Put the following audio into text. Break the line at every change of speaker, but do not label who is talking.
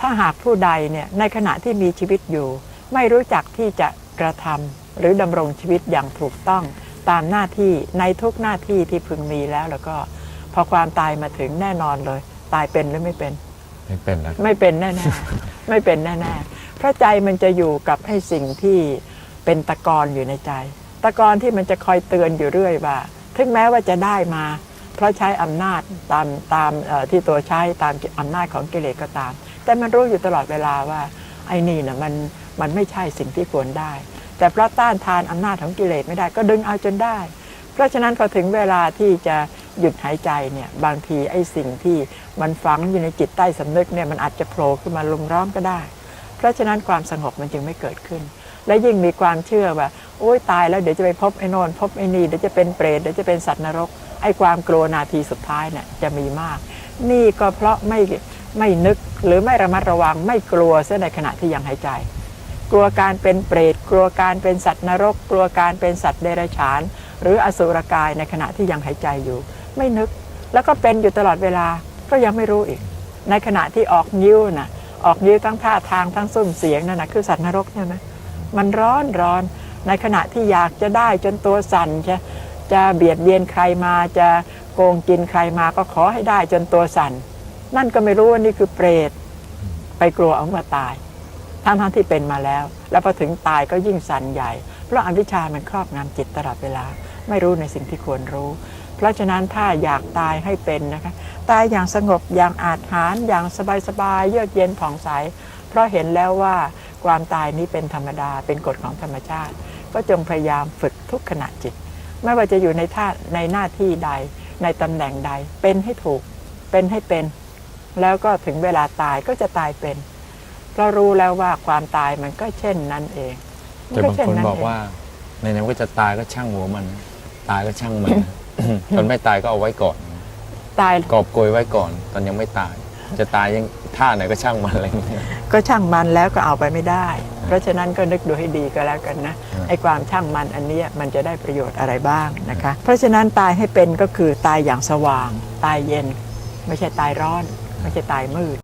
ถ้าหากผู้ใดเนี่ยในขณะที่มีชีวิตอยู่ ไม่รู้จักที่จะกระทำหรือดำรงชีวิตอย่างถูกต้องตามหน้าที่ในทุกหน้าที่ที่พึงมีแล้วแล้วก็พอความตายมาถึงแน่นอนเลย ตายเป็นหรือไม่เป็น
ไม่เป็นแล้ว
ไม่เป็นแน่ๆไม่เป็นแน่ๆเพราะใจมันจะอยู่กับไอ้สิ่งที่เป็นตะกอนอยู่ในใจ ตะกอนที่มันจะคอยเตือนอยู่เรื่อยว่า ถึงแม้ว่าจะได้มา เพราะใช้อำนาจตามตามเอ่อที่ตัวใช้ตามอำนาจของกิเลสก็ตาม แต่มันรู้อยู่ตลอดเวลาว่าไอ้นี่นะมันมันไม่ใช่สิ่งที่ควรได้ แต่เพราะต้านทานอำนาจของกิเลสไม่ได้ก็ดึงเอาจนได้ เพราะฉะนั้นพอถึงเวลาที่จะหยุดหายใจเนี่ยบางทีไอ้สิ่งที่มันฝังอยู่ในจิตใต้สำนึกเนี่ยมันอาจจะโผล่ขึ้นมาลุมร้อมก็ได้ เพราะฉะนั้นความสงบมันจึงไม่เกิดขึ้น และยิ่งมีความเชื่อว่าโอ้ยตายแล้วเดี๋ยวจะไปพบไอ้โนนพบไอ้นี่เดี๋ยวจะเป็นเปรตเดี๋ยวจะเป็นสัตว์นรกไอ้ความกลัวนาทีสุดท้ายเนี่ยจะมีมาก นี่ก็เพราะไม่ ไม่นึกหรือไม่ระมัดระวังไม่กลัวเสียในขณะที่ยังหายใจ กลัวการเป็นเปรตกลัวการเป็นสัตว์นรก กลัวการเป็นสัตว์เดรัจฉาน หรืออสุรกายในขณะที่ยังหายใจอยู่ ไม่นึกแล้วก็เป็นอยู่ตลอดเวลาก็ยังไม่รู้อีก ในขณะที่ออกนิ้วนะออกนิ้วทั้งท่าทางทั้งซุ้มเสียงนั่นนะคือสัตว์นรกใช่ไหมมันร้อนร้อนในขณะที่อยากจะได้จนตัวสั่นจะจะเบียดเบียนใครมาจะโกงกินใครมาก็ขอให้ได้จนตัวสั่น นั่นก็ไม่รู้ว่านี่คือเปรตไปกลัวเอามาตายทั้งทั้งที่เป็นมาแล้ว แล้วพอถึงตายก็ยิ่งสั่นใหญ่ เพราะอวิชชามันครอบงำจิตตลอดเวลา ไม่รู้ในสิ่งที่ควรรู้ เพราะฉะนั้นถ้าอยากตายให้เป็นนะคะ ตายอย่างสงบอย่างอาจหารอย่างสบายๆเยือกเย็นผ่องใส เพราะเห็นแล้วว่าความตายนี้เป็นธรรมดาเป็นกฎของธรรมชาติ ก็จงพยายามฝึกทุกขณะจิต ไม่ว่าจะอยู่ในท่าในหน้าที่ใด ในตำแหน่งใด เป็นให้ถูก เป็นให้เป็น แล้วก็ถึงเวลาตายก็จะตายเป็น เพราะรู้แล้วว่าความตายมันก็เช่นนั้นเองมั
แต่
ก็
บาง
เช่
คน
เง
บอกว่าในนั้นก็จะตายก็ช่างหัวมัน ตายก็ช่างมันตอนไม่ตายก็เอาไว้ก่อน
ตาย
กอบโกยไว้ก่อน ตอนยังไม่ตาย จะตายยังท่าไหนก็ช่างมันอะไรอย่างเงี้ย
ก็ช่างมันแล้วก็เอาไปไม่ได้ เพราะฉะนั้นก็นึกดูให้ดีก็แล้วกันนะ
อืม
ไอ้ความช่างมันอันเนี้ยมันจะได้ประโยชน์อะไรบ้างนะคะ เพราะฉะนั้นตายให้เป็นก็คือตายอย่างสว่าง ตายเย็น ไม่ใช่ตายร้อน ไม่ใช่ตายมืด